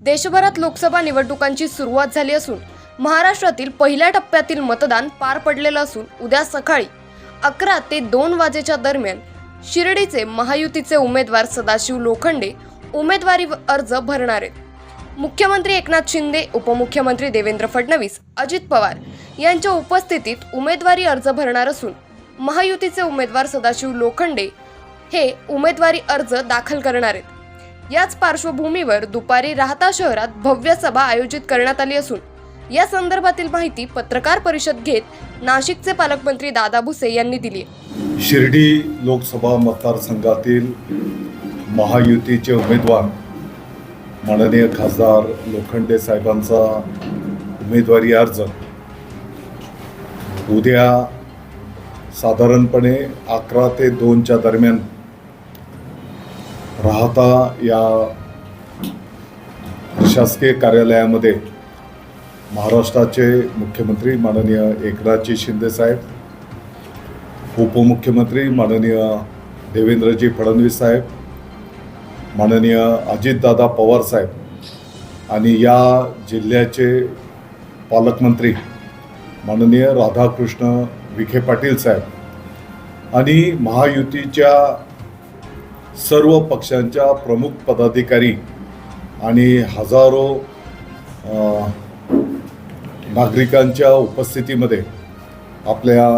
देशभरात लोकसभा निवडणुकांची सुरुवात झाली असून महाराष्ट्रातील पहिल्या टप्प्यातील मतदान पार पडलेलं असून उद्या सकाळी अकरा ते दोन वाजेच्या दरम्यान शिर्डीचे महायुतीचे उमेदवार सदाशिव लोखंडे उमेदवारी अर्ज भरणार आहेत. मुख्यमंत्री एकनाथ शिंदे उपमुख्यमंत्री देवेंद्र फडणवीस अजित पवार यांच्या उपस्थितीत उमेदवारी अर्ज भरणार असून महायुतीचे उमेदवार सदाशिव लोखंडे हे उमेदवारी अर्ज दाखल करणार आहेत. याच पार्श्वभूमीवर दुपारी राहता शहरात भव्य सभा आयोजित करण्यात आली असून या संदर्भातील माहिती पत्रकार परिषद घेत नाशिकचे पालकमंत्री दादा भुसे यांनी दिली शिर्डी लोकसभा मतदारसंघातील महायुतीचे उमेदवार माननीय खासदार लोखंडे साहेबांचा उमेदवारी अर्ज. उद्या साधारणपणे अकरा ते दोनच्या दरम्यान राहता या प्रशासकीय कार्यालयामध्ये महाराष्ट्राचे मुख्यमंत्री माननीय एकनाथजी शिंदे साहेब उपमुख्यमंत्री माननीय देवेंद्रजी फडणवीस साहेब माननीय अजितदादा पवार साहेब आणि या जिल्ह्याचे पालकमंत्री माननीय राधाकृष्ण विखे पाटील साहेब आणि महायुतीच्या सर्व पक्षांच्या प्रमुख पदाधिकारी आणि हजारो नागरिकांच्या उपस्थितीमध्ये आपल्या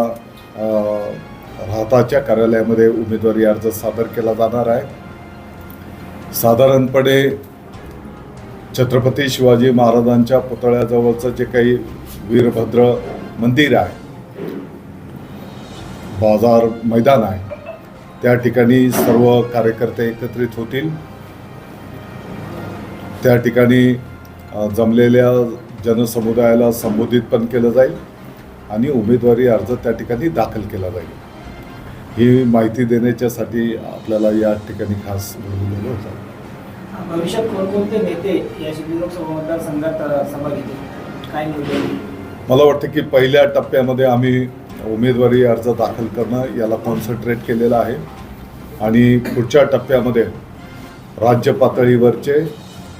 राहताच्या कार्यालयामध्ये उमेदवारी अर्ज सादर केला जाणार आहे. साधारणपणे छत्रपती शिवाजी महाराजांच्या पुतळ्याजवळचं जे काही वीरभद्र मंदिर आहे बाजार मैदान आहे त्या ठिकाणी सर्व कार्यकर्ते एकत्रित होतील. त्या ठिकाणी जमलेल्या जनसमुदायाला संबोधित पण केलं जाईल आणि उमेदवारी अर्ज त्या ठिकाणी दाखल केला जाईल. ही माहिती देण्याच्यासाठी आपल्याला या ठिकाणी खास बोलवलेलं होतं. भविष्यात कोणकोणते नेते या शिर्डी लोकसभा मतदारसंघात अ, सभा घेतील? काय नियोजन मला वाटतं की पहिल्या टप्प्यामध्ये आम्ही उमेदवारी अर्ज दाखल करणं याला कॉन्सन्ट्रेट केलेलं आहे. आणि पुढच्या टप्प्यामध्ये राज्य पातळीवरचे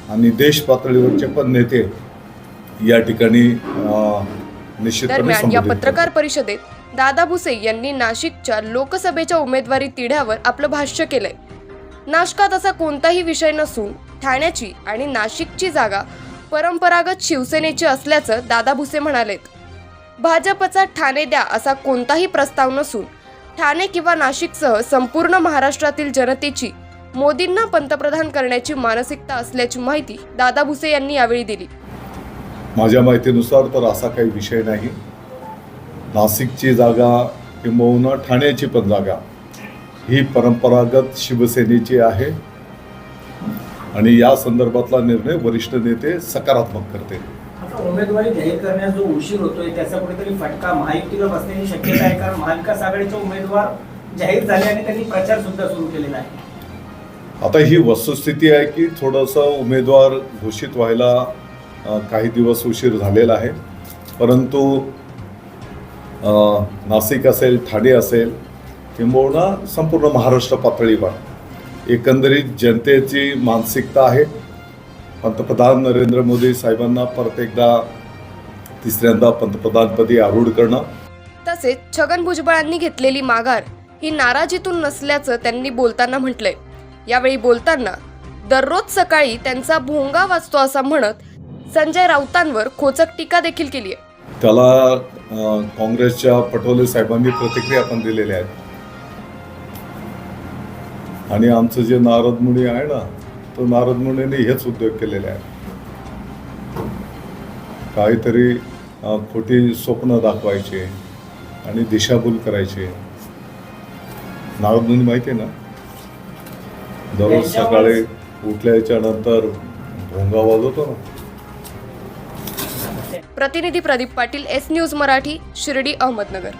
आणि देश पातळीवरचे पण नेते या ठिकाणी दरम्यान या पत्रकार. परिषदेत दादा भुसे यांनी नाशिकच्या लोकसभेच्या उमेदवारी तिढ्यावर आपलं भाष्य केलंय नाशकात असा कोणताही विषय नसून ठाण्याची आणि नाशिकची जागा परंपरागत शिवसेनेची असल्याचं दादा भुसे म्हणालेत भाजपचा ठाणे द्या असा कोणताही प्रस्ताव नसून ठाणे किंवा नाशिकसह संपूर्ण महाराष्ट्रातील जनतेची मोदींना पंतप्रधान करण्याची मानसिकता असल्याची माहिती दादा भुसे यांनी यावेळी दिली. माझ्या माहितीनुसार तर असा काही विषय नाही. नाशिकची जागा किंबहुना ठाण्याची पण जागा. ही परंपरागत शिवसेनेची आहे. आणि या संदर्भातला निर्णय वरिष्ठ नेते सकारात्मक करते उमेदवारी जाहीर करण्यास जो उशीर होतोय त्याचा कुठेतरी फटका महायुतीला बसण्याची शक्यता आहे. कारण महाविकास आघाडीचे उमेदवार जाहीर झाले आणि त्यांनी प्रचार सुद्धा सुरू केलेला आहे. आता ही वस्तुस्थिती आहे की थोडंसं उमेदवार घोषित व्हायला काही दिवस उशीर झालेला आहे. परंतु नाशिक असेल ठाणे असेल किंबहुना संपूर्ण महाराष्ट्र पातळीवर एकंदरीत जनतेची मानसिकता आहे. पंतप्रधान नरेंद्र मोदी साहेबांना परत एकदा तिसऱ्यांदा पंतप्रधानपदी आरूढ करणं. तसेच छगन भुजबळांनी घेतलेली माघार ही नाराजीतून नसल्याचं त्यांनी बोलताना म्हटलंय. यावेळी बोलताना दररोज सकाळी त्यांचा भोंगा वाजतो असं म्हणत संजय राऊतांवर खोचक टीका देखील केली आहे त्याला काँग्रेसच्या पटोले साहेबांनी प्रतिक्रिया पण दिलेल्या आहेत. आणि आमचं जे नारद मुनी आहे ना तो नारद मुनीने हेच उद्योग केलेले आहेत. काहीतरी खोटी स्वप्न दाखवायचे आणि दिशाभूल करायचे. नारद मुनी माहिती आहे ना? दररोज सकाळी उठल्याच्या नंतर भोंगा वाजवतो ना? प्रतिनिधी प्रदीप पाटील एस न्यूज मराठी शिर्डी अहमदनगर.